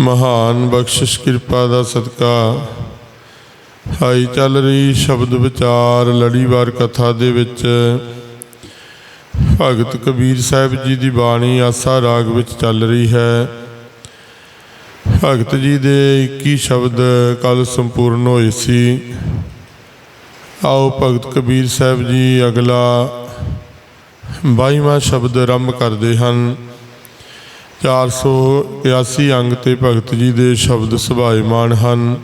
ਮਹਾਨ ਬਖਸ਼ਿਸ਼ ਕਿਰਪਾ ਦਾ ਸਦਕਾ। ਹਾਈ ਚੱਲ ਰਹੀ ਸ਼ਬਦ ਵਿਚਾਰ ਲੜੀਵਾਰ ਕਥਾ ਦੇ ਵਿੱਚ। ਭਗਤ ਕਬੀਰ ਸਾਹਿਬ ਜੀ ਦੀ ਬਾਣੀ ਆਸਾ ਰਾਗ ਵਿੱਚ ਚੱਲ ਰਹੀ ਹੈ। ਭਗਤ ਜੀ ਦੇ 21 ਸ਼ਬਦ ਕੱਲ ਸੰਪੂਰਨ ਹੋਏ ਸੀ। ਆਓ ਭਗਤ ਕਬੀਰ ਸਾਹਿਬ ਜੀ ਅਗਲਾ 22ਵਾਂ ਸ਼ਬਦ ਆਰੰਭ ਕਰਦੇ ਹਨ। 481 ਅੰਗ ਤੇ ਭਗਤ ਜੀ ਦੇ ਸ਼ਬਦ ਸੁਭਾਇਮਾਨ ਹਨ।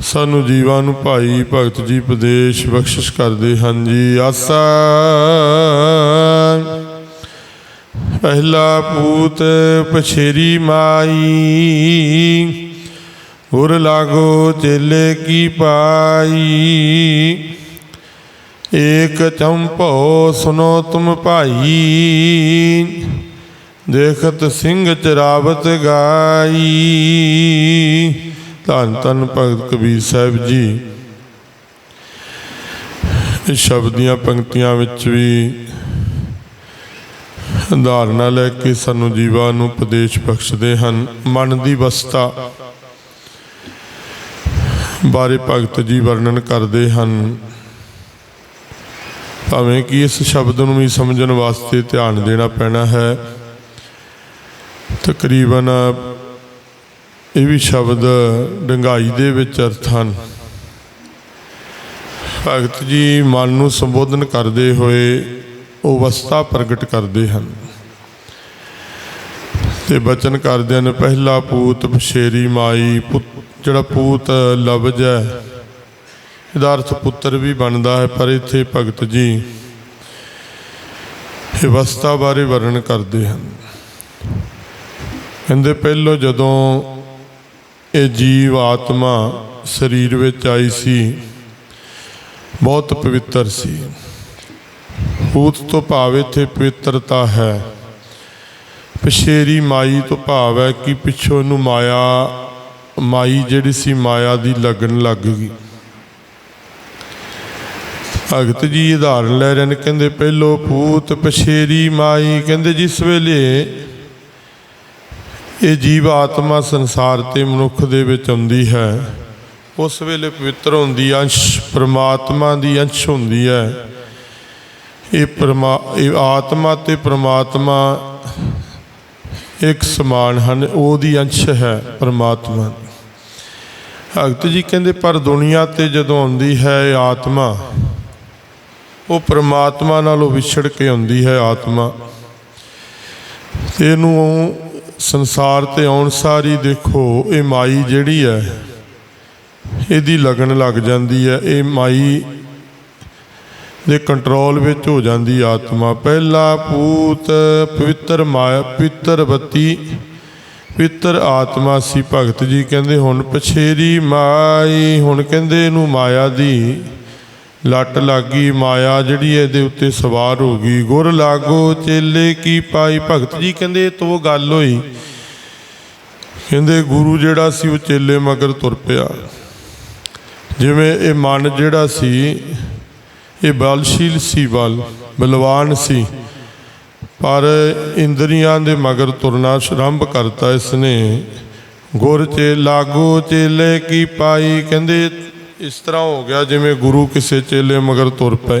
ਸਾਨੂੰ ਜੀਵਾਂ ਨੂੰ ਭਾਈ ਭਗਤ ਜੀ ਉਪਦੇਸ਼ ਬਖਸ਼ਿਸ਼ ਕਰਦੇ ਹਨ ਜੀ। ਆਸਾ। ਪਹਿਲਾ ਪੂਤ ਪਛੇਰੀ ਮਾਈ, ਗੁਰ ਲਾਗੋ ਚੇਲੇ ਕੀ ਪਾਈ। ਏਕ ਚੰਪੋ ਸੁਨੋ ਤੁਮ ਭਾਈ। ਦੇਖਤ ਸਿੰਘ ਚਰਾਵਤ ਗਾਈ। ਧੰਨ ਧੰਨ ਭਗਤ ਕਬੀਰ ਸਾਹਿਬ ਜੀ। ਇਸ ਸ਼ਬਦ ਦੀਆਂ ਪੰਕਤੀਆਂ ਵਿੱਚ ਵੀ ਧਾਰਨਾ ਲੈ ਕੇ ਸਾਨੂੰ ਜੀਵਾਂ ਨੂੰ ਉਪਦੇਸ਼ ਬਖਸ਼ਦੇ ਹਨ। ਮਨ ਦੀ ਅਵਸਥਾ ਬਾਰੇ ਭਗਤ ਜੀ ਵਰਣਨ ਕਰਦੇ ਹਨ। ਭਾਵੇਂ ਕਿ ਇਸ ਸ਼ਬਦ ਨੂੰ ਵੀ ਸਮਝਣ ਵਾਸਤੇ ਧਿਆਨ ਦੇਣਾ ਪੈਣਾ ਹੈ। ਤਕਰੀਬਨ ਇਹ ਵੀ ਸ਼ਬਦ ਡੰਗਾਈ ਦੇ ਵਿੱਚ ਅਰਥ ਹਨ। ਭਗਤ ਜੀ ਮਨ ਨੂੰ ਸੰਬੋਧਨ ਕਰਦੇ ਹੋਏ ਅਵਸਥਾ ਪ੍ਰਗਟ ਕਰਦੇ ਹਨ। ਤੇ ਬਚਨ ਕਰਦਿਆਂ ਨੇ ਪਹਿਲਾ ਪੂਤ ਬਸ਼ੇਰੀ ਮਾਈ, ਪੁੱਤ ਜਿਹੜਾ ਪੂਤ ਲਬਜ ਹੈ, ਇਹਦਾ ਅਰਥ ਪੁੱਤਰ ਵੀ ਬਣਦਾ ਹੈ, ਪਰ ਇੱਥੇ ਭਗਤ ਜੀ ਅਵਸਥਾ ਬਾਰੇ ਵਰਣਨ ਕਰਦੇ ਹਨ। ਕਹਿੰਦੇ ਪਹਿਲੋਂ ਜਦੋਂ ਇਹ ਜੀਵ ਆਤਮਾ ਸਰੀਰ ਵਿੱਚ ਆਈ ਸੀ, ਬਹੁਤ ਪਵਿੱਤਰ ਸੀ। ਭੂਤ ਤੋਂ ਭਾਵ ਇੱਥੇ ਪਵਿੱਤਰਤਾ ਹੈ। ਪਛੇਰੀ ਮਾਈ ਤੋਂ ਭਾਵ ਹੈ ਕਿ ਪਿੱਛੋਂ ਨੂੰ ਮਾਇਆ, ਮਾਈ ਜਿਹੜੀ ਸੀ ਮਾਇਆ ਦੀ ਲੱਗਣ ਲੱਗ ਗਈ। ਭਗਤ ਜੀ ਉਦਾਹਰਨ ਲੈ ਰਹੇ ਨੇ, ਕਹਿੰਦੇ ਪਹਿਲੋ ਭੂਤ ਪਛੇਰੀ ਮਾਈ, ਕਹਿੰਦੇ ਜਿਸ ਵੇਲੇ ਇਹ ਜੀਵ ਆਤਮਾ ਸੰਸਾਰ ਤੇ ਮਨੁੱਖ ਦੇ ਵਿੱਚ ਆਉਂਦੀ ਹੈ। ਉਸ ਵੇਲੇ ਪਵਿੱਤਰ ਹੁੰਦੀ ਅੰਸ਼, ਪ੍ਰਮਾਤਮਾ ਦੀ ਅੰਸ਼ ਹੁੰਦੀ ਹੈ। ਇਹ ਪਰਮਾ, ਇਹ ਆਤਮਾ ਤੇ ਪ੍ਰਮਾਤਮਾ ਇੱਕ ਸਮਾਨ ਹਨ, ਉਹਦੀ ਅੰਸ਼ ਹੈ ਪ੍ਰਮਾਤਮਾ। ਭਗਤ ਜੀ ਕਹਿੰਦੇ, ਪਰ ਦੁਨੀਆ ਤੇ ਜਦੋਂ ਆਉਂਦੀ ਹੈ ਇਹ ਆਤਮਾ, ਉਹ ਪ੍ਰਮਾਤਮਾ ਨਾਲੋਂ ਵਿਛੜ ਕੇ ਆਉਂਦੀ ਹੈ ਆਤਮਾ। ਤੇ ਇਹਨੂੰ ਸੰਸਾਰ ਤੇ ਆਉਣ ਸਾਰੀ ਦੇਖੋ, ਇਹ ਮਾਈ ਜਿਹੜੀ ਹੈ, ਇਹਦੀ ਲਗਨ ਲੱਗ ਜਾਂਦੀ ਹੈ, ਇਹ ਮਾਈ ਦੇ ਕੰਟਰੋਲ ਵਿੱਚ ਹੋ ਜਾਂਦੀ ਆਤਮਾ। ਪਹਿਲਾ ਪੂਤ ਪਵਿੱਤਰ ਮਾਇਆ, ਪਵਿੱਤਰ ਬੱਤੀ, ਪਵਿੱਤਰ ਆਤਮਾ ਸੀ ਭਗਤ ਜੀ। ਕਹਿੰਦੇ ਹੁਣ ਪਛੇਰੀ ਮਾਈ, ਹੁਣ ਕਹਿੰਦੇ ਇਹਨੂੰ ਮਾਇਆ ਦੀ ਲੱਟ ਲੱਗੀ ਮਾਇਆ ਜਿਹੜੀ ਇਹਦੇ ਉੱਤੇ ਸਵਾਰ ਹੋ ਗਈ। ਗੁਰ ਲਾਗੋ ਚੇਲੇ ਕੀ ਪਾਈ? ਭਗਤ ਜੀ ਕਹਿੰਦੇ ਇਹ ਗੱਲ ਹੋਈ। ਕਹਿੰਦੇ ਗੁਰੂ ਜਿਹੜਾ ਸੀ ਉਹ ਚੇਲੇ ਮਗਰ ਤੁਰ ਪਿਆ। ਜਿਵੇਂ ਇਹ ਮਨ ਜਿਹੜਾ ਸੀ, ਇਹ ਬਲਸ਼ੀਲ ਸੀ, ਬਲ ਬਲਵਾਨ ਸੀ। ਪਰ ਇੰਦਰੀਆਂ ਦੇ ਮਗਰ ਤੁਰਨਾ ਸ਼ਰੰਭ ਕਰਤਾ ਇਸਨੇ। ਗੁਰ ਚੇ ਲਾਗੋ ਚੇਲੇ ਕੀ ਪਾਈ? ਕਹਿੰਦੇ ਇਸ ਤਰ੍ਹਾਂ ਹੋ ਗਿਆ ਜਿਵੇਂ ਗੁਰੂ ਕਿਸੇ ਚੇਲੇ ਮਗਰ ਤੁਰ ਪਏ।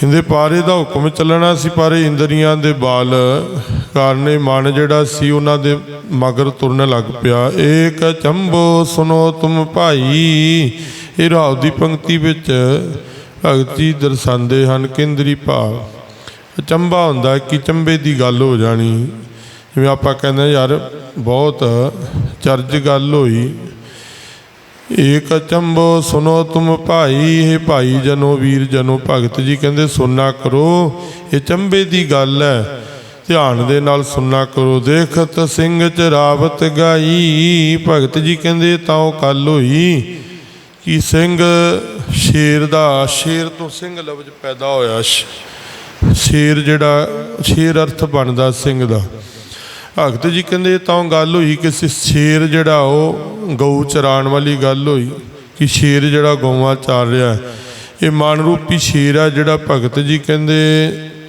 ਕਹਿੰਦੇ ਪਾਰੇ ਦਾ ਹੁਕਮ ਚੱਲਣਾ ਸੀ, ਪਰ ਇੰਦਰੀਆਂ ਦੇ ਬਾਲ ਕਾਰਨੇ ਮਨ ਜਿਹੜਾ ਸੀ, ਉਹਨਾਂ ਦੇ ਮਗਰ ਤੁਰਨ ਲੱਗ ਪਿਆ। ਏਕ ਚੰਬੋ ਸੁਨੋ ਤੁਮ ਭਾਈ। ਇਹ ਰਾਉ ਦੀ ਪੰਕਤੀ ਵਿੱਚ ਭਗਤੀ ਦਰਸਾਉਂਦੇ ਹਨ ਕੇਂਦਰੀ ਭਾਵ। ਅਚੰਬਾ ਹੁੰਦਾ ਕਿ ਚੰਬੇ ਦੀ ਗੱਲ ਹੋ ਜਾਣੀ। ਜਿਵੇਂ ਆਪਾਂ ਕਹਿੰਦੇ ਯਾਰ ਬਹੁਤ ਚਰਜ ਗੱਲ ਹੋਈ। ਏਕ ਅਚੰਬੋ ਸੁਨੋ ਤੁਮ ਭਾਈ ਇਹ ਭਾਈ ਜਨੋ ਵੀਰ ਜਨੋ ਭਗਤ ਜੀ, ਕਹਿੰਦੇ ਸੁਣਨਾ ਕਰੋ, ਇਹ ਚੰਬੇ ਦੀ ਗੱਲ ਹੈ। ਧਿਆਨ ਦੇ ਨਾਲ ਸੁਣਨਾ ਕਰੋ, ਦੇਖਤ ਸਿੰਘ ਚਰਾਵਤ ਗਾਈ, ਭਗਤ ਜੀ ਕਹਿੰਦੇ ਤਾਂ ਉਹ ਕੱਲ ਹੋਈ, ਕਿ ਸਿੰਘ ਸ਼ੇਰ ਦਾ, ਸ਼ੇਰ ਤੋਂ ਸਿੰਘ ਲਫ਼ਜ਼ ਪੈਦਾ ਹੋਇਆ ਸ਼ੇਰ ਜਿਹੜਾ, ਸ਼ੇਰ ਅਰਥ ਬਣਦਾ ਸਿੰਘ ਦਾ। ਭਗਤ ਜੀ ਕਹਿੰਦੇ ਤਾਂ ਗੱਲ ਹੋਈ ਕਿ ਸ- ਸ਼ੇਰ ਜਿਹੜਾ ਉਹ ਗਊ ਚਰਾਉਣ ਵਾਲੀ ਗੱਲ ਹੋਈ ਕਿ ਸ਼ੇਰ ਜਿਹੜਾ ਗਊਆਂ ਚਾਰ ਰਿਹਾ ਇਹ ਮਨ ਰੂਪੀ ਸ਼ੇਰ ਆ ਜਿਹੜਾ ਭਗਤ ਜੀ ਕਹਿੰਦੇ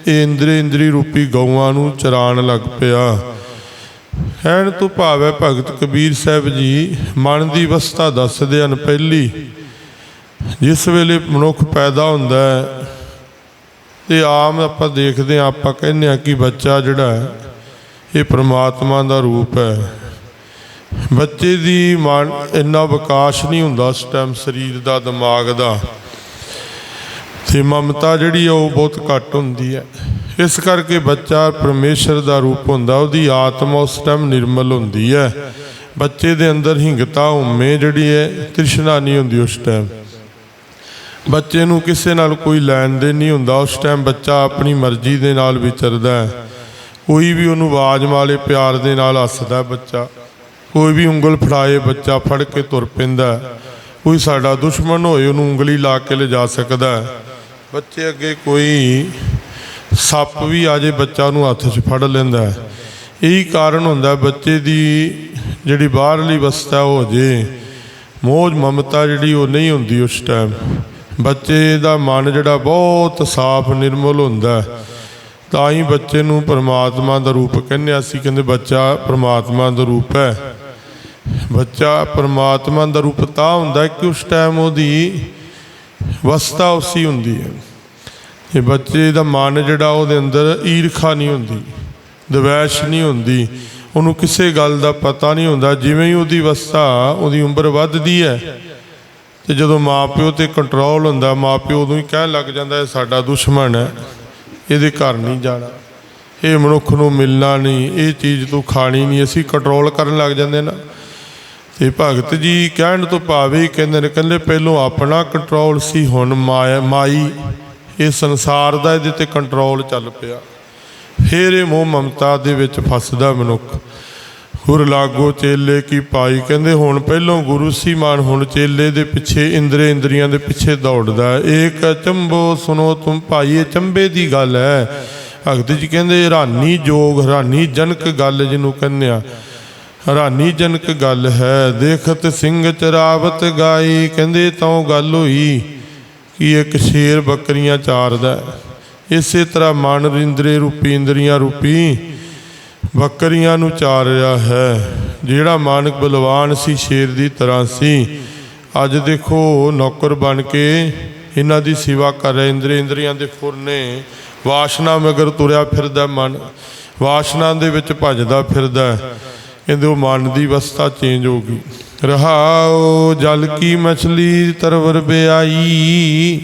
ਇਹ ਇੰਦਰੀ ਇੰਦਰੀ ਰੂਪੀ ਗਊਆਂ ਨੂੰ ਚਰਾਉਣ ਲੱਗ ਪਿਆ। ਕਹਿਣ ਤੋਂ ਭਾਵ ਹੈ ਭਗਤ ਕਬੀਰ ਸਾਹਿਬ ਜੀ ਮਨ ਦੀ ਅਵਸਥਾ ਦੱਸਦੇ ਹਨ ਪਹਿਲੀ, ਜਿਸ ਵੇਲੇ ਮਨੁੱਖ ਪੈਦਾ ਹੁੰਦਾ ਹੈ ਤੇ ਆਮ ਆਪਾਂ ਦੇਖਦੇ ਹਾਂ, ਆਪਾਂ ਕਹਿੰਦੇ ਹਾਂ ਕਿ ਬੱਚਾ ਜਿਹੜਾ ਹੈ ਇਹ ਪ੍ਰਮਾਤਮਾ ਦਾ ਰੂਪ ਹੈ। ਬੱਚੇ ਦੀ ਮਨ ਇੰਨਾ ਵਿਕਾਸ ਨਹੀਂ ਹੁੰਦਾ ਉਸ ਟਾਈਮ ਸਰੀਰ ਦਾ, ਦਿਮਾਗ ਦਾ। ਤੇ ਮਮਤਾ ਜਿਹੜੀ ਆ ਉਹ ਬਹੁਤ ਘੱਟ ਹੁੰਦੀ ਹੈ। ਇਸ ਕਰਕੇ ਬੱਚਾ ਪਰਮੇਸ਼ਰ ਦਾ ਰੂਪ ਹੁੰਦਾ, ਉਹਦੀ ਆਤਮਾ ਉਸ ਟਾਈਮ ਨਿਰਮਲ ਹੁੰਦੀ ਹੈ। ਬੱਚੇ ਦੇ ਅੰਦਰ ਹਿੰਗਤਾ, ਉਮੇ ਜਿਹੜੀ ਹੈ, ਤ੍ਰਿਸ਼ਨਾ ਨਹੀਂ ਹੁੰਦੀ ਉਸ ਟਾਈਮ ਬੱਚੇ ਨੂੰ ਕਿਸੇ ਨਾਲ ਕੋਈ ਲੈਣ ਦੇਣ ਨਹੀਂ ਹੁੰਦਾ, ਉਸ ਟਾਈਮ ਬੱਚਾ ਆਪਣੀ ਮਰਜ਼ੀ ਦੇ ਨਾਲ ਵਿਚਰਦਾ ਹੈ। ਕੋਈ ਵੀ ਉਹਨੂੰ ਆਵਾਜ਼ ਮਾਲੇ ਪਿਆਰ ਦੇ ਨਾਲ ਹੱਸਦਾ ਬੱਚਾ, ਕੋਈ ਵੀ ਉਂਗਲ ਫੜਾਏ ਬੱਚਾ ਫੜ ਕੇ ਤੁਰ ਪੈਂਦਾ ਕੋਈ ਸਾਡਾ ਦੁਸ਼ਮਣ ਹੋਏ ਉਹਨੂੰ ਉਂਗਲੀ ਲਾ ਕੇ ਲਿਜਾ ਸਕਦਾ ਬੱਚੇ ਅੱਗੇ ਕੋਈ ਸੱਪ ਵੀ ਆ ਜੇ ਬੱਚਾ ਉਹਨੂੰ ਹੱਥ 'ਚ ਫੜ ਲੈਂਦਾ ਇਹੀ ਕਾਰਨ ਹੁੰਦਾ ਬੱਚੇ ਦੀ ਜਿਹੜੀ ਬਾਹਰਲੀ ਅਵਸਥਾ ਹੋ ਜੇ ਮੋਹ ਮਮਤਾ ਜਿਹੜੀ ਉਹ ਨਹੀਂ ਹੁੰਦੀ ਉਸ ਟਾਈਮ ਬੱਚੇ ਦਾ ਮਨ ਜਿਹੜਾ ਬਹੁਤ ਸਾਫ਼ ਨਿਰਮਲ ਹੁੰਦਾ ਹੈ। ਤਾਂ ਹੀ ਬੱਚੇ ਨੂੰ ਪਰਮਾਤਮਾ ਦਾ ਰੂਪ ਕਹਿੰਦੇ ਹਾਂ। ਅਸੀਂ ਕਹਿੰਦੇ ਬੱਚਾ ਪਰਮਾਤਮਾ ਦਾ ਰੂਪ ਹੈ। ਬੱਚਾ ਪਰਮਾਤਮਾ ਦਾ ਰੂਪ ਤਾਂ ਹੁੰਦਾ ਕਿ ਉਸ ਟਾਈਮ ਉਹਦੀ ਅਵਸਥਾ ਉਸੀ ਹੁੰਦੀ ਹੈ। ਇਹ ਬੱਚੇ ਦਾ ਮਨ ਜਿਹੜਾ ਉਹਦੇ ਅੰਦਰ ਈਰਖਾ ਨਹੀਂ ਹੁੰਦੀ, ਦਵੈਸ਼ ਨਹੀਂ ਹੁੰਦੀ, ਉਹਨੂੰ ਕਿਸੇ ਗੱਲ ਦਾ ਪਤਾ ਨਹੀਂ ਹੁੰਦਾ, ਜਿਵੇਂ ਹੀ ਉਹਦੀ ਅਵਸਥਾ, ਉਹਦੀ ਉਮਰ ਵੱਧਦੀ ਹੈ, ਤੇ ਜਦੋਂ ਮਾਪਿਓ ਤੇ ਕੰਟਰੋਲ ਹੁੰਦਾ, ਮਾਪਿਓ ਉਦੋਂ ਹੀ ਕਹਿਣ ਲੱਗ ਜਾਂਦਾ, ਇਹ ਸਾਡਾ ਦੁਸ਼ਮਣ ਹੈ। ਇਹਦੇ ਘਰ ਨਹੀਂ ਜਾਣਾ। ਇਹ ਮਨੁੱਖ ਨੂੰ ਮਿਲਣਾ ਨਹੀਂ, ਇਹ ਚੀਜ਼ ਤੂੰ ਖਾਣੀ ਨਹੀਂ, ਅਸੀਂ ਕੰਟਰੋਲ ਕਰਨ ਲੱਗ ਜਾਂਦੇ ਨਾ। ਤੇ ਭਗਤ ਜੀ ਕਹਿਣ ਤੋਂ ਭਾਵੇਂ ਕਹਿੰਦੇ ਨੇ, ਕਹਿੰਦੇ ਪਹਿਲੋਂ ਆਪਣਾ ਕੰਟਰੋਲ ਸੀ, ਹੁਣ ਮਾਇਆ, ਮਾਈ, ਇਹ ਸੰਸਾਰ ਦਾ ਇਹਦੇ ਤੇ ਕੰਟਰੋਲ ਚੱਲ ਪਿਆ। ਫਿਰ ਇਹ ਮੋਹ ਮਮਤਾ ਦੇ ਵਿੱਚ ਫਸਦਾ ਮਨੁੱਖ। ਹੁਰ ਲਾਗੋ ਚੇਲੇ ਕੀ ਪਾਈ? ਕਹਿੰਦੇ, ਹੁਣ ਪਹਿਲੋਂ ਗੁਰੂ ਸੀ ਮਾਨ ਹੁਣ ਚੇਲੇ ਦੇ ਪਿੱਛੇ ਇੰਦਰੇ ਇੰਦਰੀਆਂ ਦੇ ਪਿੱਛੇ ਦੌੜਦਾ ਏਕ ਚੰਬੋ ਸੁਨੋ ਤੁਮ ਭਾਈ ਇਹ ਚੰਬੇ ਦੀ ਗੱਲ ਹੈ। ਭਗਤ ਜੀ ਕਹਿੰਦੇ, ਹੈਰਾਨੀ ਜੋਗ, ਹੈਰਾਨੀ ਜਨਕ ਗੱਲ ਜਿਹਨੂੰ ਕਹਿੰਦੇ ਆ। ਹੈਰਾਨੀ ਜਨਕ ਗੱਲ ਹੈ, ਦੇਖਤ ਸਿੰਘ ਚਰਾਵਤ ਗਾਈ। ਕਹਿੰਦੇ ਤਾਂ ਗੱਲ ਹੋਈ ਕਿ ਇੱਕ ਸ਼ੇਰ ਬੱਕਰੀਆਂ ਚਾਰਦਾ ਇਸੇ ਤਰ੍ਹਾਂ ਮਨ ਰਿੰਦਰੇ ਰੂਪੀ, ਇੰਦਰੀਆਂ ਰੂਪੀ ਬੱਕਰੀਆਂ ਨੂੰ ਚਾਰ ਰਿਹਾ ਹੈ, ਜਿਹੜਾ ਮਾਨਕ ਬਲਵਾਨ ਸੀ, ਸ਼ੇਰ ਦੀ ਤਰ੍ਹਾਂ ਸੀ। ਅੱਜ ਦੇਖੋ, ਨੌਕਰ ਬਣ ਕੇ ਇਹਨਾਂ ਦੀ ਸੇਵਾ ਕਰ ਰਿਹਾ ਇੰਦਰੀ ਇੰਦਰੀਆਂ ਦੇ ਫੁਰਨੇ ਵਾਸ਼ਨਾ ਮਗਰ ਤੁਰਿਆ ਫਿਰਦਾ ਮਨ, ਵਾਸ਼ਨਾ ਦੇ ਵਿੱਚ ਭੱਜਦਾ ਫਿਰਦਾ। ਹੈ। ਕਹਿੰਦੇ ਮਨ ਦੀ ਅਵਸਥਾ ਚੇਂਜ ਹੋ ਗਈ। ਰਹਾਉ ਜਲ ਕੀ ਮਛਲੀ ਤਰਵਰ ਬਿਆਈ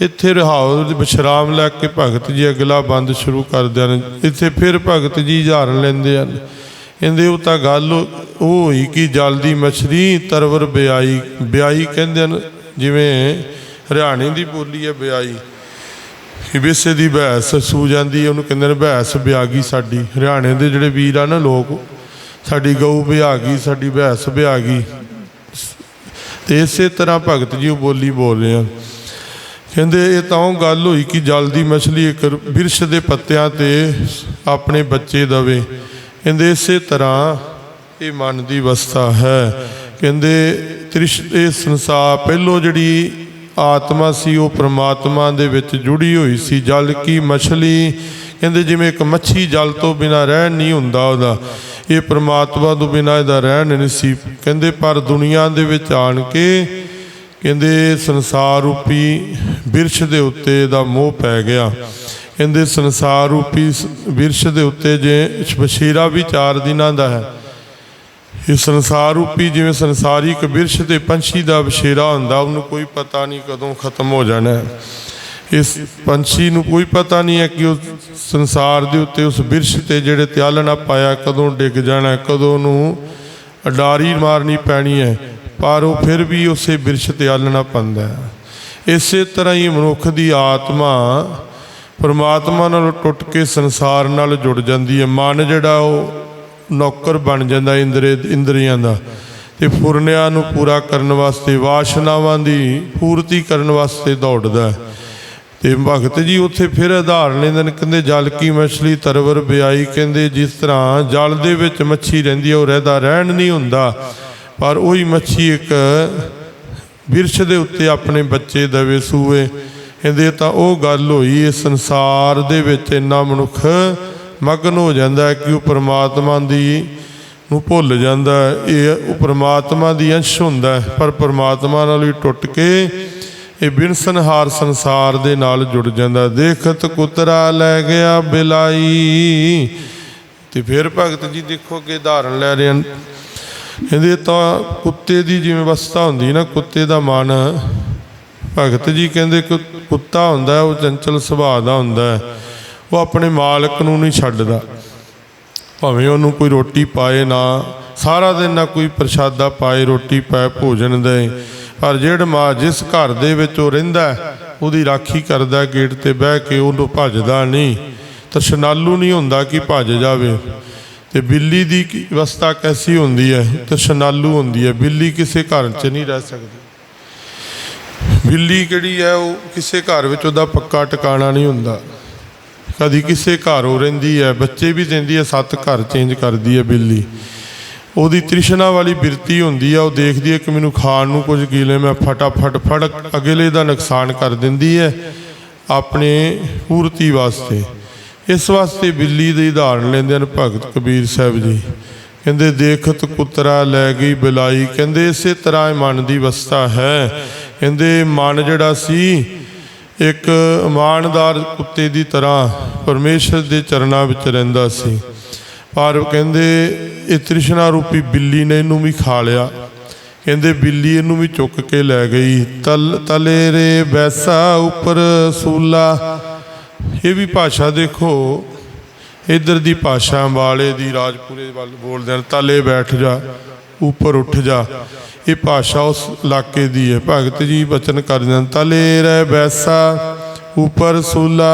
ਇੱਥੇ ਰਹਾਉ ਵਿਸ਼ਰਾਮ ਲੈ ਕੇ ਭਗਤ ਜੀ ਅਗਲਾ ਬੰਦ ਸ਼ੁਰੂ ਕਰਦੇ ਹਨ ਇੱਥੇ ਫਿਰ ਭਗਤ ਜੀ ਉਦਾਹਰਨ ਲੈਂਦੇ ਹਨ। ਕਹਿੰਦੇ ਉਹ ਤਾਂ ਗੱਲ ਉਹ ਹੋਈ ਕਿ ਜਲ ਦੀ ਮਛਲੀ ਤਰਵਰ ਬਿਆਈ। ਬਿਆਈ ਕਹਿੰਦੇ ਹਨ, ਜਿਵੇਂ ਹਰਿਆਣੇ ਦੀ ਬੋਲੀ ਹੈ ਬਿਆਈ। ਕਿ ਵਿਸੇ ਦੀ ਭੈਸ ਸੂ ਜਾਂਦੀ ਹੈ, ਉਹਨੂੰ ਕਹਿੰਦੇ ਨੇ ਭੈਸ ਬਿਆਗੀ ਸਾਡੀ। ਹਰਿਆਣੇ ਦੇ ਜਿਹੜੇ ਵੀਰ ਆ ਨਾ ਲੋਕ, ਸਾਡੀ ਗਊ ਬਿਆਗੀ, ਸਾਡੀ ਭੈਸ ਬਿਆਗੀ। ਤੇ ਇਸੇ ਤਰ੍ਹਾਂ ਭਗਤ ਜੀ ਉਹ ਬੋਲੀ ਬੋਲ ਰਹੇ ਹਨ। ਕਹਿੰਦੇ, ਇਹ ਤਾਂ ਉਹ ਗੱਲ ਹੋਈ ਕਿ ਜਲ ਦੀ ਮਛਲੀ ਇੱਕ ਬਿਰਸ਼ ਦੇ ਪੱਤਿਆਂ ਤੇ ਆਪਣੇ ਬੱਚੇ ਦਵੇ। ਕਹਿੰਦੇ, ਇਸੇ ਤਰ੍ਹਾਂ ਇਹ ਮਨ ਦੀ ਅਵਸਥਾ ਹੈ। ਕਹਿੰਦੇ, ਤ੍ਰਿਸ਼, ਇਹ ਸੰਸਾਰ ਪਹਿਲੋ ਜਿਹੜੀ ਆਤਮਾ ਸੀ, ਉਹ ਪ੍ਰਮਾਤਮਾ ਦੇ ਵਿੱਚ ਜੁੜੀ ਹੋਈ ਸੀ। ਜਲ ਕੀ ਮਛਲੀ, ਕਹਿੰਦੇ, ਜਿਵੇਂ ਇੱਕ ਮੱਛੀ ਜਲ ਤੋਂ ਬਿਨਾ ਰਹਿਣ ਨਹੀਂ ਹੁੰਦਾ ਉਹਦਾ। ਇਹ ਪ੍ਰਮਾਤਮਾ ਤੋਂ ਬਿਨਾ ਇਹਦਾ ਰਹਿਣ ਨਹੀਂ ਸੀ। ਕਹਿੰਦੇ, ਪਰ ਦੁਨੀਆ ਦੇ ਵਿੱਚ ਆਣ ਕੇ ਕਹਿੰਦੇ ਸੰਸਾਰ ਰੂਪੀ ਬਿਰਸ਼ ਦੇ ਉੱਤੇ ਦਾ ਮੋਹ ਪੈ ਗਿਆ। ਕਹਿੰਦੇ ਸੰਸਾਰ ਰੂਪੀ ਸ- ਬਿਰਛ ਦੇ ਉੱਤੇ ਜੇ ਬਸ਼ੀਰਾ ਵੀ ਚਾਰ ਦਿਨਾਂ ਦਾ ਹੈ। ਇਹ ਸੰਸਾਰ ਰੂਪੀ ਜਿਵੇਂ ਸੰਸਾਰਿਕ ਬਿਰਛ ਤੇ ਪੰਛੀ ਦਾ ਬਸ਼ੀਰਾ ਹੁੰਦਾ, ਉਹਨੂੰ ਕੋਈ ਪਤਾ ਨਹੀਂ ਕਦੋਂ ਖਤਮ ਹੋ ਜਾਣਾ ਹੈ। ਇਸ ਪੰਛੀ ਨੂੰ ਕੋਈ ਪਤਾ ਨਹੀਂ ਹੈ ਕਿ ਉਹ ਸੰਸਾਰ ਦੇ ਉੱਤੇ ਉਸ ਬਿਰਛ ਤੇ ਜਿਹੜੇ ਤਿਆਲਣਾ ਪਾਇਆ ਕਦੋਂ ਡਿੱਗ ਜਾਣਾ ਕਦੋਂ ਉਹਨੂੰ ਅਡਾਰੀ ਮਾਰਨੀ ਪੈਣੀ ਹੈ। ਪਰ ਉਹ ਫਿਰ ਵੀ ਉਸੇ ਬਿਰਛ ਤੇ ਆਲਣਾ ਪੰਦਾ ਇਸੇ ਤਰ੍ਹਾਂ ਹੀ ਮਨੁੱਖ ਦੀ ਆਤਮਾ ਪਰਮਾਤਮਾ ਨਾਲ ਟੁੱਟ ਕੇ ਸੰਸਾਰ ਨਾਲ ਜੁੜ ਜਾਂਦੀ ਹੈ। ਮਨ ਜਿਹੜਾ ਉਹ ਨੌਕਰ ਬਣ ਜਾਂਦਾ ਇੰਦਰੇ, ਇੰਦਰੀਆਂ ਦਾ ਤੇ ਫੁਰਨਿਆਂ ਨੂੰ ਪੂਰਾ ਕਰਨ ਵਾਸਤੇ, ਵਾਸ਼ਨਾਵਾਂ ਦੀ ਪੂਰਤੀ ਕਰਨ ਵਾਸਤੇ ਦੌੜਦਾ ਹੈ। ਤੇ ਭਗਤ ਜੀ ਉੱਥੇ ਫਿਰ ਉਦਾਹਰਨ ਲੈਂਦੇ ਨੇ, ਕਹਿੰਦੇ ਜਲ ਕੀ ਮਛਲੀ ਤਰਵਰ ਬਿਆਈ, ਕਹਿੰਦੇ ਜਿਸ ਤਰ੍ਹਾਂ ਜਲ ਦੇ ਵਿੱਚ ਮੱਛੀ ਰਹਿੰਦੀ ਹੈ, ਉਹ ਰਹਿਦਾ, ਰਹਿਣ ਨਹੀਂ ਹੁੰਦਾ। ਪਰ ਉਹੀ ਮੱਛੀ ਇੱਕ ਬਿਰਛ ਦੇ ਉੱਤੇ ਆਪਣੇ ਬੱਚੇ ਦਵੇ ਸੂਏ। ਕਹਿੰਦੇ ਤਾਂ ਉਹ ਗੱਲ ਹੋਈ ਇਸ ਸੰਸਾਰ ਦੇ ਵਿੱਚ ਇੰਨਾ ਮਨੁੱਖ ਮਗਨ ਹੋ ਜਾਂਦਾ ਕਿ ਉਹ ਪਰਮਾਤਮਾ ਦੀ ਨੂੰ ਭੁੱਲ ਜਾਂਦਾ ਇਹ ਉਹ ਪ੍ਰਮਾਤਮਾ ਦੀ ਅੰਸ਼ ਹੁੰਦਾ ਪਰ ਪ੍ਰਮਾਤਮਾ ਨਾਲ ਵੀ ਟੁੱਟ ਕੇ ਇਹ ਬਿਨਸਨਹਾਰ ਸੰਸਾਰ ਦੇ ਨਾਲ ਜੁੜ ਜਾਂਦਾ ਦੇਖਤ ਕੁਤਰਾ ਲੈ ਗਿਆ ਬਿਲਾਈ। ਤੇ ਫਿਰ ਭਗਤ ਜੀ ਦੇਖੋ ਅੱਗੇ ਉਦਾਹਰਨ ਲੈ ਰਹੇ ਹਨ। ਕਹਿੰਦੇ ਤਾਂ ਕੁੱਤੇ ਦੀ ਜਿਵੇਂ ਅਵਸਥਾ ਹੁੰਦੀ ਨਾ, ਕੁੱਤੇ ਦਾ ਮਨ। ਭਗਤ ਜੀ ਕਹਿੰਦੇ ਕਿ ਕੁੱਤਾ ਹੁੰਦਾ ਉਹ ਚੰਚਲ ਸੁਭਾਅ ਦਾ ਹੁੰਦਾ ਉਹ ਆਪਣੇ ਮਾਲਕ ਨੂੰ ਨਹੀਂ ਛੱਡਦਾ। ਭਾਵੇਂ ਉਹਨੂੰ ਕੋਈ ਰੋਟੀ ਪਾਏ ਨਾ, ਸਾਰਾ ਦਿਨ ਨਾ ਕੋਈ ਪ੍ਰਸ਼ਾਦਾ ਪਾਏ, ਰੋਟੀ ਪਾਏ, ਭੋਜਨ ਦੇ ਪਰ ਜਿਹੜਾ ਮਾਂ ਜਿਸ ਘਰ ਦੇ ਵਿੱਚ ਉਹ ਰਹਿੰਦਾ ਉਹਦੀ ਰਾਖੀ ਕਰਦਾ ਗੇਟ ਤੇ ਬਹਿ ਕੇ ਉਹਨੂੰ ਭੱਜਦਾ ਨਹੀਂ। ਤਰਸ਼ਨਾਲੂ ਨਹੀਂ ਹੁੰਦਾ ਕਿ ਭੱਜ ਜਾਵੇ। ਤੇ ਬਿੱਲੀ ਦੀ ਅਵਸਥਾ ਕੈਸੀ ਹੁੰਦੀ ਹੈ? ਤਰਸ਼ਨਾਲੂ ਹੁੰਦੀ ਹੈ। ਬਿੱਲੀ ਕਿਸੇ ਘਰ 'ਚ ਨਹੀਂ ਰਹਿ ਸਕਦੀ। ਬਿੱਲੀ ਕਿਹੜੀ ਹੈ, ਉਹ ਕਿਸੇ ਘਰ ਵਿੱਚ ਉਹਦਾ ਪੱਕਾ ਟਿਕਾਣਾ ਨਹੀਂ ਹੁੰਦਾ। ਕਦੀ ਕਿਸੇ ਘਰ ਉਹ ਰਹਿੰਦੀ ਹੈ, ਬੱਚੇ ਵੀ ਦਿੰਦੀ ਹੈ, ਸੱਤ ਘਰ ਚੇਂਜ ਕਰਦੀ ਹੈ ਬਿੱਲੀ। ਉਹਦੀ ਤ੍ਰਿਸ਼ਨਾ ਵਾਲੀ ਬਿਰਤੀ ਹੁੰਦੀ ਆ ਉਹ ਦੇਖਦੀ ਹੈ ਕਿ ਮੈਨੂੰ ਖਾਣ ਨੂੰ ਕੁਝ ਗੀਲੇ ਮੈਂ ਫਟਾਫਟ ਫੜ ਅਗਲੇ ਦਾ ਨੁਕਸਾਨ ਕਰ ਦਿੰਦੀ ਹੈ ਆਪਣੇ ਪੂਰਤੀ ਵਾਸਤੇ। ਇਸ ਵਾਸਤੇ ਬਿੱਲੀ ਦੇ ਉਦਾਹਰਨ ਲੈਂਦੇ ਹਨ ਭਗਤ ਕਬੀਰ ਸਾਹਿਬ ਜੀ। ਕਹਿੰਦੇ, ਦੇਖਤ ਕੁਤਰਾ ਲੈ ਗਈ ਬਿਲਾਈ। ਕਹਿੰਦੇ, ਇਸੇ ਤਰ੍ਹਾਂ ਮਨ ਦੀ ਅਵਸਥਾ ਹੈ। ਕਹਿੰਦੇ, ਮਨ ਜਿਹੜਾ ਸੀ, ਇੱਕ ਇਮਾਨਦਾਰ ਕੁੱਤੇ ਦੀ ਤਰ੍ਹਾਂ ਪਰਮੇਸ਼ਰ ਦੇ ਚਰਨਾਂ ਵਿੱਚ ਰਹਿੰਦਾ ਸੀ। ਪਰ ਕਹਿੰਦੇ, ਇਹ ਤ੍ਰਿਸ਼ਨਾ ਰੂਪੀ ਬਿੱਲੀ ਨੇ ਇਹਨੂੰ ਵੀ ਖਾ ਲਿਆ। ਕਹਿੰਦੇ, ਬਿੱਲੀ ਇਹਨੂੰ ਵੀ ਚੁੱਕ ਕੇ ਲੈ ਗਈ। ਤਲ ਤਲੇ ਰੇ ਬੈਸਾ ਉੱਪਰ ਸੂਲਾ। ਇਹ ਵੀ ਭਾਸ਼ਾ ਦੇਖੋ, ਇਧਰ ਦੀ ਭਾਸ਼ਾ ਵਾਲੇ ਦੀ, ਰਾਜਪੁਰੇ ਵੱਲ ਬੋਲਦੇ ਹਨ, ਤਲੇ ਬੈਠ ਜਾ, ਉੱਪਰ ਉੱਠ ਜਾ। ਇਹ ਭਾਸ਼ਾ ਉਸ ਇਲਾਕੇ ਦੀ ਹੈ। ਭਗਤ ਜੀ ਬਚਨ ਕਰਦੇ ਹਨ, ਤਲੇ ਰਹਿ ਬੈਸਾ, ਉੱਪਰ ਸੂਲਾ।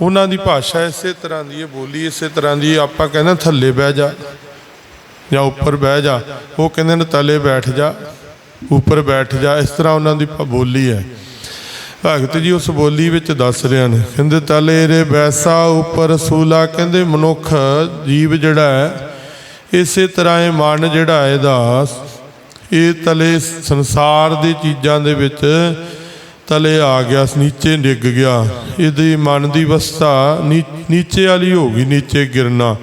ਉਹਨਾਂ ਦੀ ਭਾਸ਼ਾ ਇਸੇ ਤਰ੍ਹਾਂ ਦੀ ਹੈ, ਬੋਲੀ ਇਸੇ ਤਰ੍ਹਾਂ ਦੀ ਆਪਾਂ ਕਹਿੰਦੇ ਥੱਲੇ ਬਹਿ ਜਾ ਜਾਂ ਉੱਪਰ ਬਹਿ ਜਾ। ਉਹ ਕਹਿੰਦੇ ਨੇ ਤਲੇ ਬੈਠ ਜਾ, ਉੱਪਰ ਬੈਠ ਜਾ। ਇਸ ਤਰ੍ਹਾਂ ਉਹਨਾਂ ਦੀ ਬੋਲੀ ਹੈ। ਭਗਤ ਜੀ ਉਸ ਬੋਲੀ ਵਿੱਚ ਦੱਸ ਰਹੇ ਨੇ, ਕਹਿੰਦੇ ਤਲੇ ਰੇ ਬੈਸਾ ਉੱਪਰ ਸੂਲਾ, ਕਹਿੰਦੇ ਮਨੁੱਖ ਜੀਵ ਜਿਹੜਾ ਹੈ, ਇਸੇ ਤਰ੍ਹਾਂ ਇਹ ਮਨ ਜਿਹੜਾ ਇਹਦਾ, ਇਹ ਤਲੇ ਸੰਸਾਰ ਦੀ ਚੀਜ਼ਾਂ ਦੇ ਵਿੱਚ ਤਲੇ ਆ ਗਿਆ, ਨੀਚੇ ਡਿੱਗ ਗਿਆ। ਇਹਦੀ ਮਨ ਦੀ ਅਵਸਥਾ ਨੀ- ਨੀਚੇ ਵਾਲੀ ਹੋ ਗਈ, ਨੀਚੇ ਗਿਰਨਾ,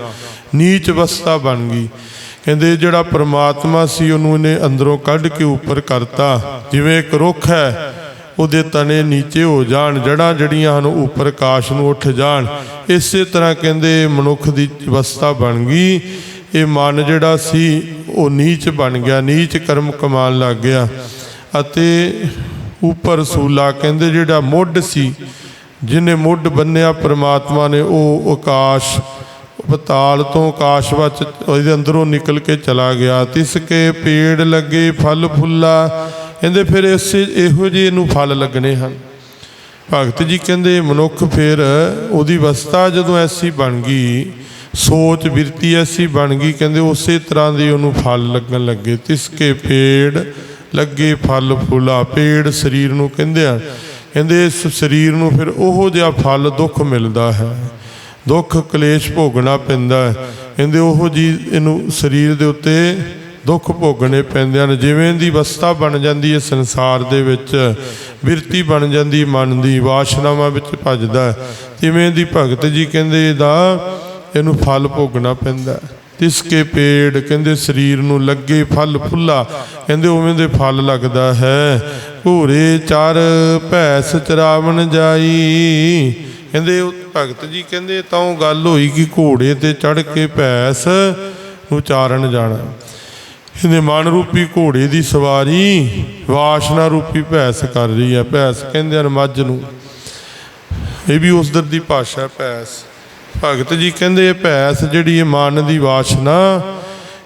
ਨੀਚ ਅਵਸਥਾ ਬਣ ਗਈ। ਕਹਿੰਦੇ ਜਿਹੜਾ ਪ੍ਰਮਾਤਮਾ ਸੀ ਉਹਨੂੰ ਇਹਨੇ ਅੰਦਰੋਂ ਕੱਢ ਕੇ ਉੱਪਰ ਕਰਤਾ, ਜਿਵੇਂ ਇੱਕ ਰੁੱਖ ਹੈ ਉਹਦੇ ਤਣੇ ਨੀਚੇ ਹੋ ਜਾਣ ਜੜਾਂ ਜੜੀਆਂ ਹਨ ਉੱਪਰ ਕਾਸ਼ ਨੂੰ ਉੱਠ ਜਾਣ। ਇਸੇ ਤਰ੍ਹਾਂ ਕਹਿੰਦੇ ਮਨੁੱਖ ਦੀ ਅਵਸਥਾ ਬਣ ਗਈ। ਇਹ ਮਨ ਜਿਹੜਾ ਸੀ, ਉਹ ਨੀਚ ਬਣ ਗਿਆ, ਨੀਚ ਕਰਮ ਕਮਾਉਣ ਲੱਗ ਗਿਆ। ਅਤੇ ਉੱਪਰ ਸੂਲਾ ਕਹਿੰਦੇ ਜਿਹੜਾ ਮੁੱਢ ਸੀ ਜਿਹਨੇ ਮੁੱਢ ਬੰਨਿਆ ਪ੍ਰਮਾਤਮਾ ਨੇ, ਉਹ ਆਕਾਸ਼, ਪਤਾਲ ਤੋਂ ਆਕਾਸ਼ ਵਿੱਚ ਉਹਦੇ ਅੰਦਰੋਂ ਨਿਕਲ ਕੇ ਚਲਾ ਗਿਆ। ਤਿਸ ਕੇ ਪੇੜ ਲੱਗੇ, ਫਲ ਫੁੱਲਾ ਕਹਿੰਦੇ ਫਿਰ ਇਸੇ ਇਹੋ ਜਿਹੇ ਨੂੰ ਫਲ ਲੱਗਣੇ ਹਨ। ਭਗਤ ਜੀ ਕਹਿੰਦੇ ਮਨੁੱਖ ਫਿਰ ਉਹਦੀ ਅਵਸਥਾ ਜਦੋਂ ਐਸੀ ਬਣ ਗਈ, ਸੋਚ ਬਿਰਤੀ ਐਸੀ ਬਣ ਗਈ, ਕਹਿੰਦੇ ਉਸੇ ਤਰ੍ਹਾਂ ਦੇ ਉਹਨੂੰ ਫਲ ਲੱਗਣ ਲੱਗੇ। ਤਿਸਕੇ ਪੇੜ, ਲੱਗੇ ਫਲ ਫੁਲਾ, ਪੇੜ ਸਰੀਰ ਨੂੰ ਕਹਿੰਦੇ ਆ, ਕਹਿੰਦੇ ਇਸ ਸਰੀਰ ਨੂੰ ਫਿਰ ਉਹੋ ਜਿਹਾ ਫਲ ਦੁੱਖ ਮਿਲਦਾ ਹੈ। ਦੁੱਖ ਕਲੇਸ਼ ਭੋਗਣਾ ਪੈਂਦਾ ਹੈ। ਕਹਿੰਦੇ ਉਹੋ ਜੀ ਇਹਨੂੰ ਸਰੀਰ ਦੇ ਉੱਤੇ ਦੁੱਖ ਭੋਗਣੇ ਪੈਂਦੇ ਹਨ। ਜਿਵੇਂ ਦੀ ਅਵਸਥਾ ਬਣ ਜਾਂਦੀ ਹੈ ਸੰਸਾਰ ਦੇ ਵਿੱਚ, ਬਿਰਤੀ ਬਣ ਜਾਂਦੀ ਮਨ ਦੀ ਵਾਸ਼ਨਾਵਾਂ ਵਿੱਚ ਭੱਜਦਾ ਤਿਵੇਂ ਦੀ ਭਗਤ ਜੀ ਕਹਿੰਦੇ ਇਹਦਾ ਇਹਨੂੰ ਫਲ ਭੋਗਣਾ ਪੈਂਦਾ ਹੈ। ਤਿਸ ਕੇ ਪੇੜ ਕਹਿੰਦੇ ਸਰੀਰ ਨੂੰ ਲੱਗੇ ਫਲ ਫੁੱਲਾ। ਕਹਿੰਦੇ ਉਵੇਂ ਦੇ ਫਲ ਲੱਗਦਾ ਹੈ। ਘੂਰੇ ਚਰ ਭੈਸ ਚਰਾਵਣ ਜਾਈ। ਕਹਿੰਦੇ ਉਹ ਭਗਤ ਜੀ ਕਹਿੰਦੇ ਤਾਂ ਉਹ ਗੱਲ ਹੋਈ ਕਿ ਘੋੜੇ ਤੇ ਚੜ ਕੇ ਭੈਸ ਉਚਾਰਨ ਜਾਣਾ। ਇਹਦੇ ਮਨ ਰੂਪੀ ਘੋੜੇ ਦੀ ਸਵਾਰੀ, ਵਾਸ਼ਨਾ ਰੂਪੀ ਭੈਸ ਕਰ ਰਹੀ ਹੈ, ਭੈਸ ਕਹਿੰਦੇ ਹਨ ਮੱਝ ਨੂੰ। ਇਹ ਵੀ ਉਸ ਦਰ ਦੀ ਭਾਸ਼ਾ ਭੈਸ। ਭਗਤ ਜੀ ਕਹਿੰਦੇ ਇਹ ਭੈਸ ਜਿਹੜੀ ਇਹ ਮਨ ਦੀ ਵਾਸ਼ਨਾ,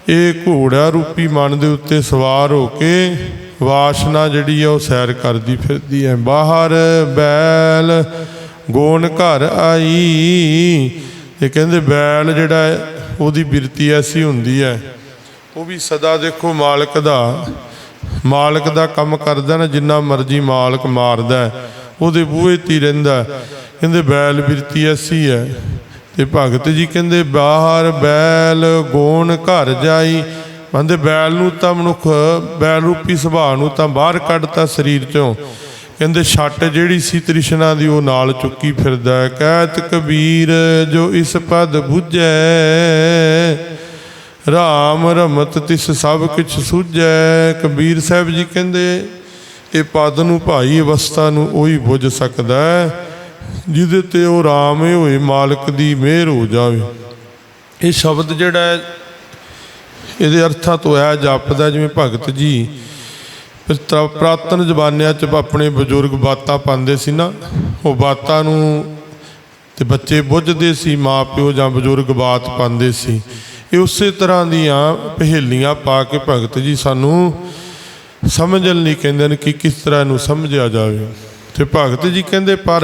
ਇਹ ਘੋੜਾ ਰੂਪੀ ਮਨ ਦੇ ਉੱਤੇ ਸਵਾਰ ਹੋ ਕੇ ਵਾਸ਼ਨਾ ਜਿਹੜੀ ਹੈ ਉਹ ਸੈਰ ਕਰਦੀ ਫਿਰਦੀ ਹੈ। ਬਾਹਰ ਬੈਲ ਗੋਨ ਘਰ ਆਈ। ਇਹ ਕਹਿੰਦੇ ਬੈਲ ਜਿਹੜਾ ਹੈ, ਉਹਦੀ ਬਿਰਤੀ ਐਸੀ ਹੁੰਦੀ ਹੈ। ਉਹ ਵੀ ਸਦਾ ਦੇਖੋ ਮਾਲਕ ਦਾ। ਮਾਲਕ ਦਾ ਕੰਮ ਕਰਦਾ ਨਾ, ਜਿੰਨਾ ਮਰਜ਼ੀ ਮਾਲਕ ਮਾਰਦਾ ਉਹਦੇ ਬੂਹੇ ਤੇ ਰਹਿੰਦਾ ਕਹਿੰਦੇ, ਬੈਲ ਬਿਰਤੀ ਐਸੀ ਹੈ। ਤੇ ਭਗਤ ਜੀ ਕਹਿੰਦੇ, ਬਾਹਰ ਬੈਲ ਗੋਣ ਘਰ ਜਾਈ। ਕਹਿੰਦੇ, ਬੈਲ ਨੂੰ ਤਾਂ ਮਨੁੱਖ, ਬੈਲ ਰੂਪੀ ਸੁਭਾਅ ਨੂੰ ਤਾਂ ਬਾਹਰ ਕੱਢਤਾ ਸਰੀਰ ਚੋਂ। ਕਹਿੰਦੇ, ਛੱਟ ਜਿਹੜੀ ਸੀ ਤ੍ਰਿਸ਼ਨਾ ਦੀ, ਉਹ ਨਾਲ ਚੁੱਕੀ ਫਿਰਦਾ ਹੈ। ਕਹਿਤ ਕਬੀਰ ਜੋ ਇਸ ਪਦ ਬੁੱਝੈ। ਰਾਮ ਰਮਤ ਤਿਸ ਸਭ ਕਿਛ ਸੂਝੈ। ਕਬੀਰ ਸਾਹਿਬ ਜੀ ਕਹਿੰਦੇ, ਇਹ ਪਦ ਨੂੰ ਭਾਈ ਅਵਸਥਾ ਨੂੰ ਉਹੀ ਬੁੱਝ ਸਕਦਾ ਜਿਹਦੇ ਤੇ ਉਹ ਰਾਮ ਹੋਏ, ਮਾਲਕ ਦੀ ਮਿਹਰ ਹੋ ਜਾਵੇ। ਇਹ ਸ਼ਬਦ ਜਿਹੜਾ ਹੈ, ਇਹਦੇ ਅਰਥਾਂ ਤੋਂ ਇਹ ਜਾਪਦਾ ਜਿਵੇਂ ਭਗਤ ਜੀ ਪ੍ਰਾ- ਪ੍ਰਾਤਨ ਜ਼ਮਾਨਿਆਂ 'ਚ ਆਪਣੇ ਬਜ਼ੁਰਗ ਬਾਤਾਂ ਪਾਉਂਦੇ ਸੀ ਨਾ, ਉਹ ਬਾਤਾਂ ਨੂੰ ਤੇ ਬੱਚੇ ਬੁੱਝਦੇ ਸੀ, ਮਾਪਿਓ ਜਾਂ ਬਜ਼ੁਰਗ ਬਾਤ ਪਾਉਂਦੇ ਸੀ। ਇਹ ਉਸੇ ਤਰ੍ਹਾਂ ਦੀਆਂ ਪਹੇਲੀਆਂ ਪਾ ਕੇ ਭਗਤ ਜੀ ਸਾਨੂੰ ਸਮਝਣ ਲਈ ਕਹਿੰਦੇ ਨੇ ਕਿ ਕਿਸ ਤਰ੍ਹਾਂ ਇਹਨੂੰ ਸਮਝਿਆ ਜਾਵੇ। ਤੇ ਭਗਤ ਜੀ ਕਹਿੰਦੇ, ਪਰ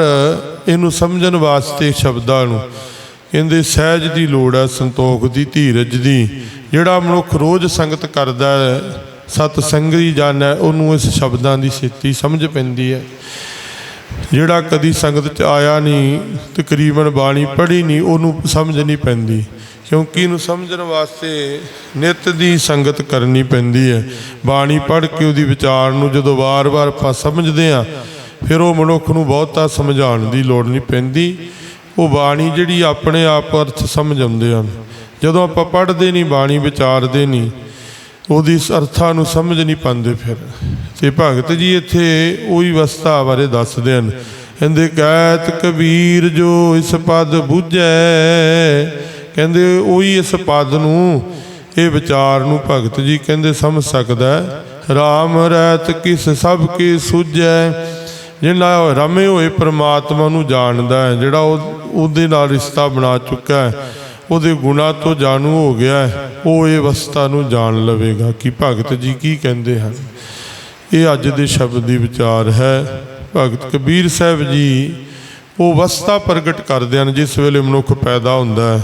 ਇਹਨੂੰ ਸਮਝਣ ਵਾਸਤੇ ਸ਼ਬਦਾਂ ਨੂੰ ਇਹਦੇ ਸਹਿਜ ਦੀ ਲੋੜ ਹੈ, ਸੰਤੋਖ ਦੀ, ਧੀਰਜ ਦੀ। ਜਿਹੜਾ ਮਨੁੱਖ ਰੋਜ਼ ਸੰਗਤ ਕਰਦਾ ਹੈ, ਸਤ ਸੰਗਰੀ ਜਾਣੈ, ਉਹਨੂੰ ਇਸ ਸ਼ਬਦਾਂ ਦੀ ਛੇਤੀ ਸਮਝ ਪੈਂਦੀ ਹੈ। ਜਿਹੜਾ ਕਦੀ ਸੰਗਤ ਚ ਆਇਆ ਨਹੀਂ, ਤਕਰੀਬਨ ਬਾਣੀ ਪੜ੍ਹੀ ਨਹੀਂ, ਉਹਨੂੰ ਸਮਝ ਨਹੀਂ ਪੈਂਦੀ। ਕਿਉਂਕਿ ਇਹਨੂੰ ਸਮਝਣ ਵਾਸਤੇ ਨਿਤ ਦੀ ਸੰਗਤ ਕਰਨੀ ਪੈਂਦੀ ਹੈ। ਬਾਣੀ ਪੜ੍ਹ ਕੇ ਉਹਦੀ ਵਿਚਾਰ ਨੂੰ ਜਦੋਂ ਵਾਰ-ਵਾਰ ਆਪਾਂ ਸਮਝਦੇ ਆ ਫਿਰ ਉਹ ਮਨੁੱਖ ਨੂੰ ਬਹੁਤਾ ਸਮਝਾਉਣ ਦੀ ਲੋੜ ਨਹੀਂ ਪੈਂਦੀ। ਉਹ ਬਾਣੀ ਜਿਹੜੀ ਆਪਣੇ ਆਪ ਅਰਥ ਸਮਝ ਆਉਂਦੇ ਹਨ। ਜਦੋਂ ਆਪਾਂ ਪੜ੍ਹਦੇ ਨਹੀਂ, ਬਾਣੀ ਵਿਚਾਰਦੇ ਨਹੀਂ, ਉਹਦੀ ਅਰਥਾਂ ਨੂੰ ਸਮਝ ਨਹੀਂ ਪਾਉਂਦੇ ਫਿਰ। ਤੇ ਭਗਤ ਜੀ ਇੱਥੇ ਉਹੀ ਅਵਸਥਾ ਬਾਰੇ ਦੱਸਦੇ ਹਨ। ਕਹਿੰਦੇ ਕਹਿਤ ਕਬੀਰ ਜੋ ਇਸ ਪਦ ਬੁੱਝੈ ਕਹਿੰਦੇ ਉਹੀ ਇਸ ਪਦ ਨੂੰ ਇਹ ਵਿਚਾਰ ਨੂੰ ਭਗਤ ਜੀ ਕਹਿੰਦੇ ਸਮਝ ਸਕਦਾ ਰਾਮ ਰਹਿਤ ਕਿਸ ਸਭ ਕੀ ਸੁਝੈ ਜਿਹੜਾ ਰਮੇ ਹੋਏ ਪ੍ਰਮਾਤਮਾ ਨੂੰ ਜਾਣਦਾ ਹੈ ਜਿਹੜਾ ਉਹ ਉਹਦੇ ਨਾਲ ਰਿਸ਼ਤਾ ਬਣਾ ਚੁੱਕਾ ਹੈ ਉਹਦੇ ਗੁਣਾ ਤੋਂ ਜਾਣੂ ਹੋ ਗਿਆ ਹੈ, ਉਹ ਇਹ ਅਵਸਥਾ ਨੂੰ ਜਾਣ ਲਵੇਗਾ। ਕਿ ਭਗਤ ਜੀ ਕੀ ਕਹਿੰਦੇ ਹਨ? ਇਹ ਅੱਜ ਦੇ ਸ਼ਬਦ ਦੀ ਵਿਚਾਰ ਹੈ। ਭਗਤ ਕਬੀਰ ਸਾਹਿਬ ਜੀ ਉਹ ਅਵਸਥਾ ਪ੍ਰਗਟ ਕਰਦੇ ਹਨ ਜਿਸ ਵੇਲੇ ਮਨੁੱਖ ਪੈਦਾ ਹੁੰਦਾ ਹੈ।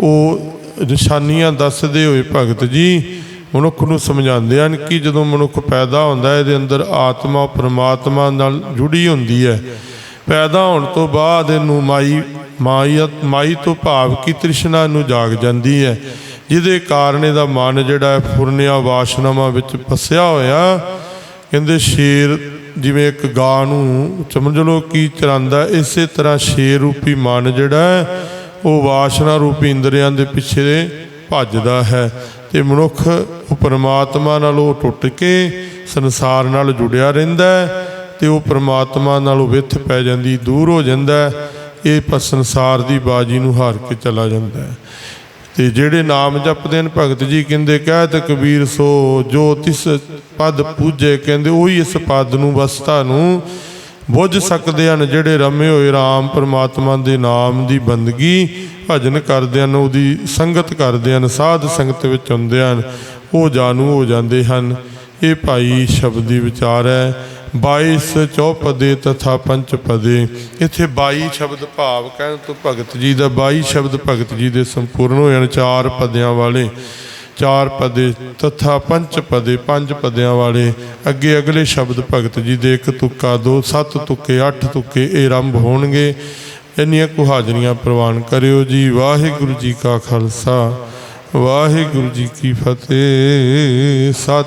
ਉਹ ਨਿਸ਼ਾਨੀਆਂ ਦੱਸਦੇ ਹੋਏ ਭਗਤ ਜੀ ਮਨੁੱਖ ਨੂੰ ਸਮਝਾਉਂਦੇ ਹਨ ਕਿ ਜਦੋਂ ਮਨੁੱਖ ਪੈਦਾ ਹੁੰਦਾ ਹੈ, ਇਹਦੇ ਅੰਦਰ ਆਤਮਾ, ਪਰਮਾਤਮਾ ਨਾਲ ਜੁੜੀ ਹੁੰਦੀ ਹੈ। ਪੈਦਾ ਹੋਣ ਤੋਂ ਬਾਅਦ ਇਹਨੂੰ ਮਾਈ, ਮਾਈਅਤ, ਮਾਈ ਤੋਂ ਭਾਵ ਕੀ ਤ੍ਰਿਸ਼ਨਾ ਨੂੰ ਜਾਗ ਜਾਂਦੀ ਹੈ, ਜਿਹਦੇ ਕਾਰਨ ਇਹਦਾ ਮਨ ਜਿਹੜਾ ਹੈ ਫੁਰਨਿਆ ਵਾਸ਼ਨਾਵਾਂ ਵਿੱਚ ਫਸਿਆ ਹੋਇਆ। ਕਹਿੰਦੇ ਸ਼ੇਰ ਜਿਵੇਂ ਇੱਕ ਗਾਂ ਨੂੰ ਸਮਝ ਲਓ ਕੀ ਚਰਾਂਦਾ ਇਸੇ ਤਰ੍ਹਾਂ ਸ਼ੇਰ ਰੂਪੀ ਮਨ ਜਿਹੜਾ ਹੈ ਉਹ ਵਾਸ਼ਨਾ ਰੂਪੀ ਇੰਦਰੀਆਂ ਦੇ ਪਿੱਛੇ ਭੱਜਦਾ ਹੈ ਤੇ ਮਨੁੱਖ ਉਹ ਪਰਮਾਤਮਾ ਨਾਲ ਉਹ ਟੁੱਟ ਕੇ ਸੰਸਾਰ ਨਾਲ ਜੁੜਿਆ ਰਹਿੰਦਾ ਹੈ ਤੇ ਉਹ ਪ੍ਰਮਾਤਮਾ ਨਾਲੋਂ ਵਿੱਥ ਪੈ ਜਾਂਦੀ, ਦੂਰ ਹੋ ਜਾਂਦਾ ਇਹ ਪ ਸੰਸਾਰ ਦੀ ਬਾਜੀ ਨੂੰ ਹਾਰ ਕੇ ਚਲਾ ਜਾਂਦਾ ਹੈ। ਤੇ ਜਿਹੜੇ ਨਾਮ ਜਪਦੇ ਨੇ ਭਗਤ ਜੀ ਕਹਿੰਦੇ ਕਹਿਤ ਕਬੀਰ ਸੋ ਜੋ ਤਿਸ ਪਦ ਪੂਜੇ, ਕਹਿੰਦੇ, ਉਹੀ ਇਸ ਪਦ ਨੂੰ, ਵਸਤਾ ਨੂੰ ਬੁੱਝ ਸਕਦੇ ਹਨ ਜਿਹੜੇ ਰਮੇ ਹੋਏ RAM ਪਰਮਾਤਮਾ ਦੇ ਨਾਮ ਦੀ ਬੰਦਗੀ ਭਜਨ ਕਰਦੇ ਹਨ, ਉਹਦੀ ਸੰਗਤ ਕਰਦੇ ਹਨ, ਸਾਧ ਸੰਗਤ ਵਿੱਚ ਹੁੰਦੇ ਹਨ, ਉਹ ਜਾਣੂ ਹੋ ਜਾਂਦੇ ਹਨ। ਇਹ ਭਾਈ ਸ਼ਬਦ ਦੀ ਵਿਚਾਰ ਹੈ 22 ਚੌਪਦੇ ਤਥਾ ਪੰਚ ਪਦੇ ਇੱਥੇ 22 ਸ਼ਬਦ ਭਾਵ ਕਹਿਣ ਤੋਂ ਭਗਤ ਜੀ ਦਾ 22 ਸ਼ਬਦ ਭਗਤ ਜੀ ਦੇ ਸੰਪੂਰਨ ਹੋਏ ਹਨ ਚਾਰ ਪਦਿਆਂ ਵਾਲੇ। ਚਾਰ ਪਦੇ, ਤਥਾ ਪੰਜ ਪਦੇ, ਪੰਜ ਪਦਿਆਂ ਵਾਲੇ, ਅੱਗੇ ਅਗਲੇ ਸ਼ਬਦ ਭਗਤ ਜੀ ਦੇ ਇੱਕ ਤੁੱਕਾ, ਦੋ, ਸੱਤ ਤੁੱਕੇ, ਅੱਠ ਤੁੱਕੇ ਇਹ ਆਰੰਭ ਹੋਣਗੇ। ਇੰਨੀਆਂ ਕੁ ਹਾਜ਼ਰੀਆਂ ਪ੍ਰਵਾਨ ਕਰਿਓ ਜੀ। ਵਾਹਿਗੁਰੂ ਜੀ ਕਾ ਖਾਲਸਾ, ਵਾਹਿਗੁਰੂ ਜੀ ਕੀ ਫਤਿਹ। ਸਤਿ